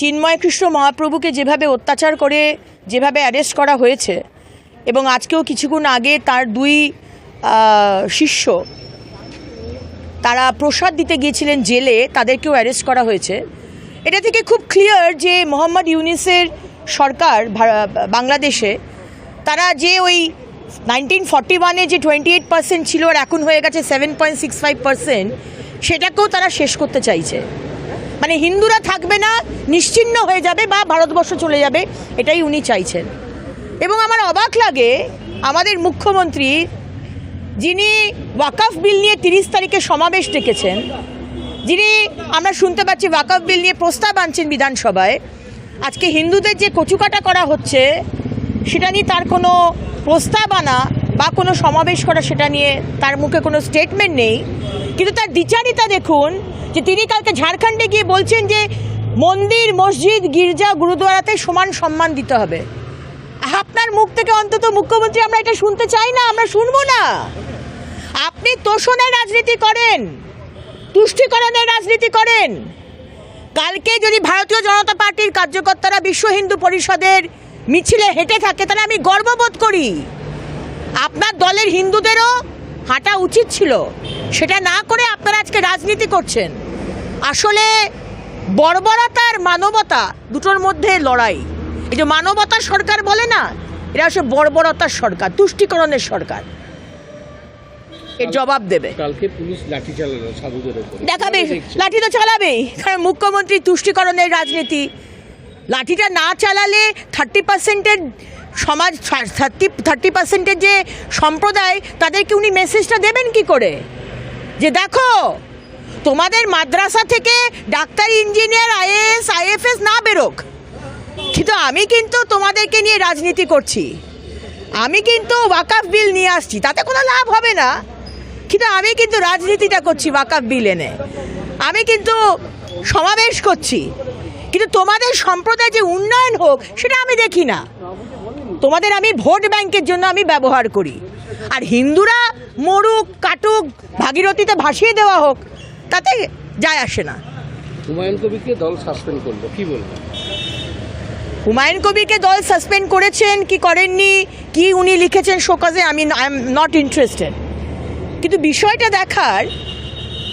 চিন্ময় কৃষ্ণ মহাপ্রভুকে যেভাবে অত্যাচার করে, যেভাবে অ্যারেস্ট করা হয়েছে, এবং আজকেও কিছুক্ষণ আগে তার দুই শিষ্য তারা প্রসাদ দিতে গিয়েছিলেন জেলে, তাদেরকেও অ্যারেস্ট করা হয়েছে। এটা থেকে খুব ক্লিয়ার যে মোহাম্মদ ইউনিসের সরকার বাংলাদেশে, তারা যে ওই নাইনটিন ফর্টি ওয়ানে যে টোয়েন্টি এইট পার্সেন্ট ছিল আর এখন হয়ে গেছে seven point six five percent সেটাকেও তারা শেষ করতে চাইছে। মানে হিন্দুরা থাকবে না নিশ্চিহ্ন হয়ে যাবে বা ভারতবর্ষ চলে যাবে, এটাই উনি চাইছেন। এবং আমার অবাক লাগে, আমাদের মুখ্যমন্ত্রী যিনি ওয়াকাফ বিল নিয়ে তিরিশ তারিখে সমাবেশ ডেকেছেন, যিনি আমরা শুনতে পাচ্ছি ওয়াকাফ বিল নিয়ে প্রস্তাব আনছেন বিধানসভায়, আজকে হিন্দুদের যে কচুকাটা করা হচ্ছে, সেটা নিয়ে তার কোনো প্রস্তাব আনা বা কোনো সমাবেশ করা, সেটা নিয়ে তার মুখে কোনো স্টেটমেন্ট নেই। কিন্তু তার দ্বিচারিতা দেখুন যে তিনি কালকে ঝাড়খণ্ডে গিয়ে বলছেন যে মন্দির, মসজিদ, গির্জা গুরুদুয়ারাতে সমান সম্মান দিতে হবে। আপনার মুখ থেকে অন্তত মুখ্যমন্ত্রী, আমরা এটা শুনতে চাই না, আমরা শুনব না। আপনি তোষণের রাজনীতি করেন তুষ্টিকরণের রাজনীতি করেন। কালকে যদি ভারতীয় জনতা পার্টির কার্যকর্তারা বিশ্ব হিন্দু পরিষদের মিছিলে হেঁটে থাকে, তাহলে আমি গর্ববোধ করি। আপনার দলের হিন্দুদেরও হাঁটা উচিত ছিল সেটা না করে আপনারা আজকে রাজনীতি করছেন। আসলে বর্বরতার মানবতা দুটোর মধ্যে লড়াই। এই যে মানবতার সরকার বলে না এটা আসলে বর্বরতার সরকার তুষ্টিকরণের সরকার। এর জবাব দেবে। কালকে পুলিশ লাঠি চালালো সাধুদের উপরে। দেখাবে লাঠি তো চালাবেই কারণ মুখ্যমন্ত্রী তুষ্টিকরণের রাজনীতি। লাঠিটা না চালালে থার্টি পার্সেন্টের সমাজ থার্টি থার্টি পার্সেন্টের যে সম্প্রদায়, তাদেরকে উনি মেসেজটা দেবেন কি করে? যে দেখো, তোমাদের মাদ্রাসা থেকে ডাক্তার ইঞ্জিনিয়ার আইএএস আইএফএস না বেরোক। কিন্তু আমি কিন্তু তোমাদেরকে নিয়ে রাজনীতি করছি। আমি কিন্তু ওয়াকাফ বিল নিয়ে আসছি, তাতে কোনো লাভ হবে না। কিন্তু আমি কিন্তু রাজনীতিটা করছি ওয়াকাফ বিল এনে। আমি কিন্তু সমাবেশ করছি। কিন্তু তোমাদের সম্প্রদায় যে উন্নয়ন হোক সেটা আমি দেখি না। তোমাদের আমি ভোট ব্যাংকের জন্য আমি ব্যবহার করি। আর হিন্দুরা মরুক কাটুক ভাগীরথীতে ভাসিয়ে দেওয়া হোক তাতে যায় আসে না। হুমায়ুন কবিরকে দল সাসপেন্ড করল কি বলব? হুমায়ুন কবিরকে দল সাসপেন্ড করেছেন কি করেননি কি উনি লিখেছেন শোকাজে আমি আই এম নট ইন্টারেস্টেড কিন্তু বিষয়টা দেখার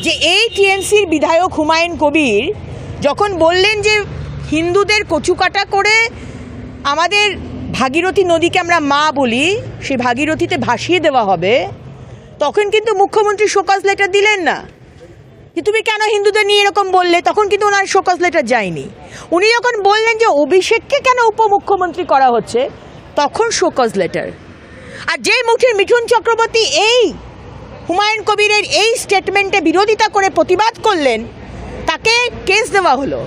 যে এই টিএমসির বিধায়ক হুমায়ুন কবির যখন বললেন যে হিন্দুদের কচুকাটা করে আমাদের ভাগীরথী নদীকে আমরা মা বলি, সেই ভাগীরথীতে ভাসিয়ে দেওয়া হবে, তখন কিন্তু মুখ্যমন্ত্রী শোকাজ লেটার দিলেন না। যে তুমি কেন হিন্দুদের নিয়ে এরকম বললে? তখন কিন্তু ওনার শোকজ লেটার যায়নি। উনি যখন বললেন যে অভিষেককে কেন উপমুখ্যমন্ত্রী করা হচ্ছে, তখন শোকজ লেটার। আর যেই মুঠির মিঠুন চক্রবর্তী এই হুমায়ুন কবিরের এই স্টেটমেন্টে বিরোধিতা করে প্রতিবাদ করলেন তাকে কেস দেওয়া হলো।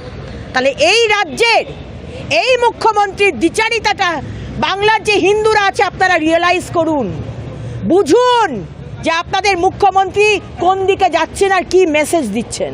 তাহলে এই রাজ্যের, এই মুখ্যমন্ত্রীর দ্বিচারিতাটা বাংলার যে হিন্দুরা আছে, আপনারা রিয়েলাইজ করুন। বুঝুন যে আপনাদের মুখ্যমন্ত্রী কোন দিকে যাচ্ছেন আর কি মেসেজ দিচ্ছেন।